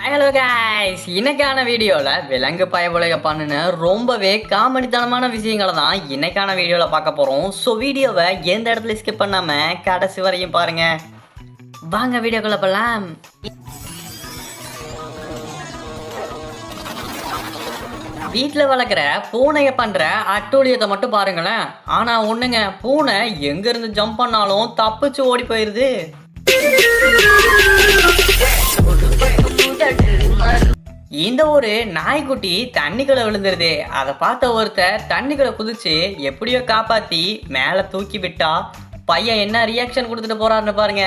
Hello guys இன்னைக்கான வீடியோவில் விலங்கு பயபுலைய பண்ணுன்னு ரொம்பவே காமெடித்தனமான விஷயங்களை தான் இன்னைக்கான வீடியோவில் பார்க்க போகிறோம் ஸோ வீடியோவை எந்த இடத்துல ஸ்கிப் பண்ணாமல் கடைசி வரையும் பாருங்க. வாங்க வீடியோக்குள்ள போகலாம் வீட்டில் வளர்க்குற பூனையை பண்ணுற அட்டூழியத்தை மட்டும் பாருங்களேன். ஆனால் ஒன்றுங்க பூனை எங்கேருந்து ஜம்ப் பண்ணாலும் தப்பிச்சு ஓடி போயிடுது இந்த ஒரு நாய்க்குட்டி தண்ணிக்குள்ள விழுந்துருது. அதை பார்த்த ஒருத்தர் தண்ணிக்குள்ள குதிச்சு எப்படியோ காப்பாத்தி மேல தூக்கி விட்டா பையன் என்ன ரியாக்ஷன் கொடுத்துட்டு போறாருன்னு பாருங்க.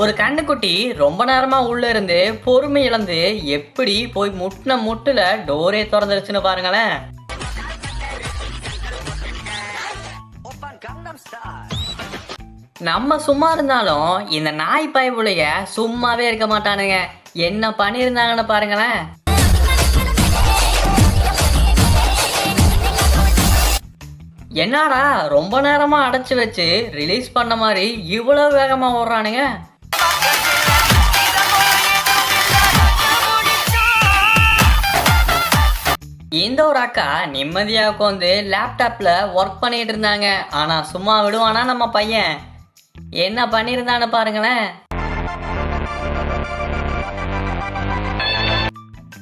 ஒரு கண்ணுக்குட்டி ரொம்ப நேரமா உள்ள இருந்து பொறுமை இழந்து எப்படி போய் முட்டின முட்டுல டோரே திறந்துருச்சுன்னு பாருங்களேன். நம்ம சும்மா இருந்தாலும் இந்த நாய் பயப்புலைய சும்மாவே இருக்க மாட்டானுங்க. என்ன பண்ணியிருந்தாங்கன்னு பாருங்களேன். என்னடா ரொம்ப நேரமா அடைச்சு வச்சு ரிலீஸ் பண்ண மாதிரி இவ்வளவு வேகமா ஓடுறானுங்க. இந்த ஒரு அக்கா நிம்மதியா உட்காந்து லேப்டாப்ல ஒர்க் பண்ணிட்டு இருந்தாங்க. ஆனா சும்மா விடுவானா நம்ம பையன்? என்ன பண்ணியிருந்தான்னு பாருங்களேன்.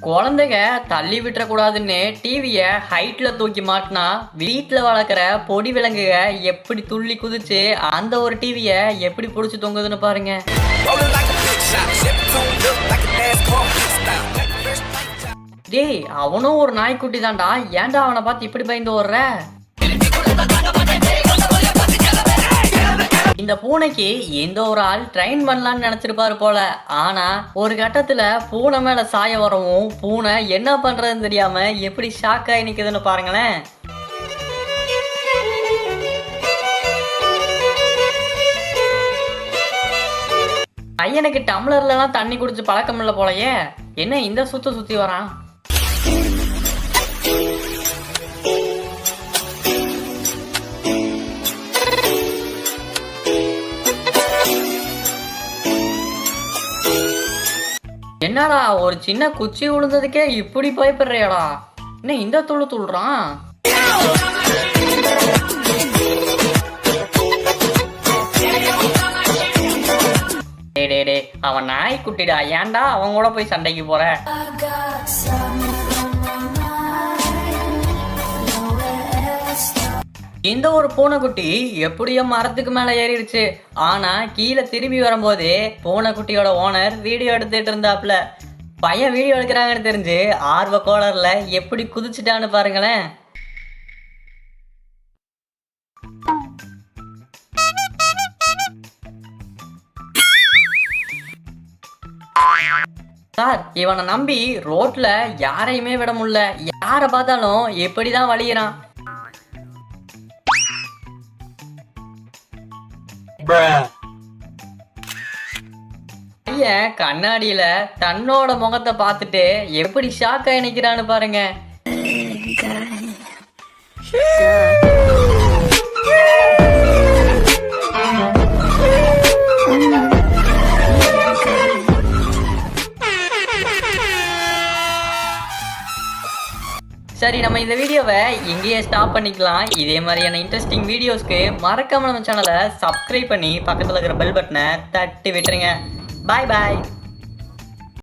குழந்தைங்க தள்ளி விட்டுறக்கூடாதுன்னு டிவியை ஹைட்டில் தூக்கி மாட்டினா வீட்டில் வளர்க்குற பொடி விலங்குக எப்படி துள்ளி குதிச்சு அந்த ஒரு டிவியை எப்படி பிடிச்சி தொங்குதுன்னு பாருங்க. டேய் அவனும் ஒரு நாய்க்குட்டி தான்டா ஏன்டா அவனை பார்த்து இப்படி பயந்து ஓடுற? இந்த பூனைக்கு எந்த ஒரு ஆள் ட்ரெயின் பண்ணலான்னு நினைச்சிருப்பாரு போல. ஆனா ஒரு கட்டத்துல பூனை மேல சாய வரவும் பூனை என்ன பண்றதுன்னு தெரியாம எப்படி ஷாக் ஆகி நிக்குதுன்னு பாருங்களேன். பையனுக்கு டம்ளர்லலாம் தண்ணி குடிச்சு பழக்கம் இல்லை போலயே. என்ன இந்த சுத்து சுத்தி வரான்? என்னடா ஒரு சின்ன குச்சி விழுந்ததுக்கே இப்படி பயப்படுறியாடா? என்ன இந்த துளு துள்ளுறான் டே டே அவன் நாய்க்குட்டிடா. ஏன்டா அவன் கூட போய் சண்டைக்கு போற? இந்த ஒரு பூனைக்குட்டி எப்படியோ மரத்துக்கு மேல ஏறிடுச்சு. ஆனா கீழே திரும்பி வரும்போது பூனைக்குட்டியோட ஓனர் வீடியோ எடுத்துட்டு இருந்தாப்ல. பையன் வீடியோ எடுக்கிறாங்கன்னு தெரிஞ்சு ஆர்வ கோளர்ல எப்படி குதிச்சுட்டான்னு பாருங்களேன். சார் இவனை நம்பி ரோட்ல யாரையுமே விட முடியல. யாரை பார்த்தாலும் எப்படிதான் வழியிறான் பையன் கண்ணாடியில தன்னோட முகத்தை பார்த்துட்டு எப்படி ஷாக் ஆகி நிக்கிறான்னு பாருங்க. சரி நம்ம இந்த வீடியோவை இங்கேயே ஸ்டாப் பண்ணிக்கலாம். இதே மாதிரியான இன்ட்ரெஸ்டிங் வீடியோஸ்க்கு மறக்காம நம்ம சேனலை சப்ஸ்கிரைப் பண்ணி பக்கத்தில் இருக்கிற பெல் பட்டனை தட்டி விட்டுருங்க. பாய் பாய்